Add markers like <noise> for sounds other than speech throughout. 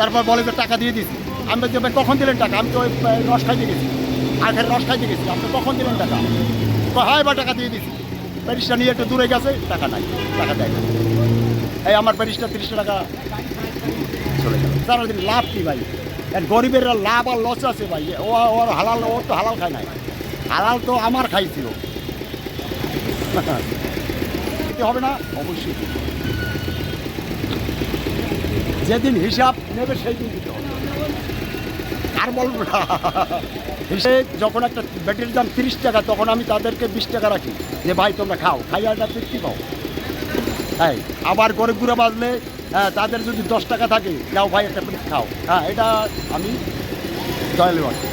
তারপর বলে যে টাকা দিয়ে দিছি আমি বলছি কখন দিলেন টাকা? আমি তো ওই রস খাইতে গেছি। আখের রস খাইতে গেছি। আপনি কখন দিলেন টাকা? কয়, হয় বা টাকা দিয়ে দিছি প্যারিসটা নিয়ে একটু দূরে গেছে টাকা নাই টাকা দেয় এই আমার প্যারিসটা তিরিশটা টাকা চলে গেল। সারাদিন লাভ কী ভাই? আর গরিবের লাভ আর লস আছে ভাই। ও ওর হালাল ওর তো হালাল খায় নাই। হালাল তো আমার খাইছিল। <laughs> হবে না? অবশ্যই। যেদিন হিসাব নেবে সেই দিন দিতে হবে। আর বলব না। হিসেবে যখন একটা ব্যাটারির দাম তিরিশ টাকা, তখন আমি তাদেরকে বিশ টাকা রাখি। যে, ভাই, তোমরা খাও খাইয়া এটা তৃপ্তি পাও? হ্যাঁ আবার গরিব গুঁড়া বাজলে হ্যাঁ তাদের যদি দশ টাকা থাকে যাও ভাই, একটা প্লেট খাও। হ্যাঁ এটা আমি দয়ালু আছি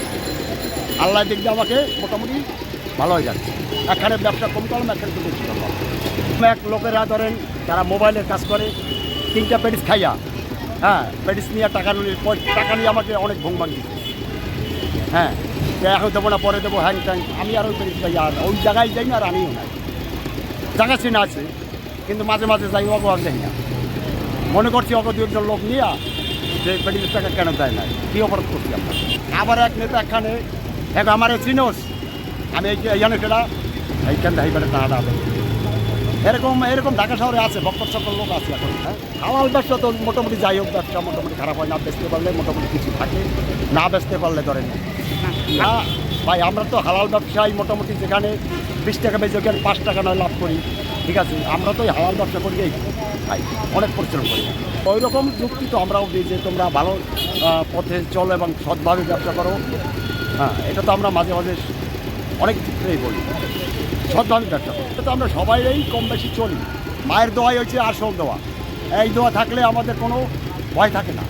আল্লাহ দিক দিয়ে আমাকে মোটামুটি ভালো হয়ে যাচ্ছে। এখানে ব্যবসা কম করলাম একটু বেশি করলাম এক লোকেরা ধরেন তারা মোবাইলের কাজ করে, তিনটা প্যারিস খাইয়া হ্যাঁ প্যারিস নিয়ে টাকা নিয়ে টাকা নিয়ে আমাকে অনেক ভুং ভাঙ হ্যাঁ এখন দেবো না, পরে দেবো, হ্যাং ট্যাং আমি আর ওই প্যারিস খাই আর ওই জায়গায় যাই না, আর আমিও নাই জায়গা চেনা আছে, কিন্তু মাঝে মাঝে যাই অগো আর যাই না। মনে করছি অগো দু একজন লোক নিয়ে, যে প্যারিসের টাকা কেন দেয় না? কী অপরাধ করছি আমরা? আবার এক নেতা এখানে, এক আমার চিনোস। আমি এই এইখানে ফেরা এইখান হাইবারে টাকা এরকম এরকম ঢাকা শহরে আছে বক্কর সকল লোক আছে এখন হ্যাঁ? হালাল ব্যবসা তো মোটামুটি যাই হোক ব্যবসা মোটামুটি খারাপ হয় না বেচতে পারলে মোটামুটি কিছু থাকে না বেচতে পারলে ধরেন। না ভাই আমরা তো হালাল ব্যবসায় মোটামুটি যেখানে বিশ টাকা বেচে ওখানে পাঁচ টাকা নয় লাভ করি ঠিক আছে? আমরা তো এই হালাল ব্যবসা করি এই ভাই অনেক পরিশ্রম করি। ওই রকম যুক্তি তো আমরাও দিই যে তোমরা ভালো পথে চলো এবং সৎভাবে ব্যবসা করো। হ্যাঁ এটা তো আমরা মাঝে মাঝে অনেক ক্ষেত্রেই বলি সৎভাবে ব্যবসা করি। তো আমরা সবাই কম বেশি চলি। মায়ের দোয়াই হয়েছে আসল দোয়া। এই দোয়া থাকলে আমাদের কোনো ভয় থাকে না।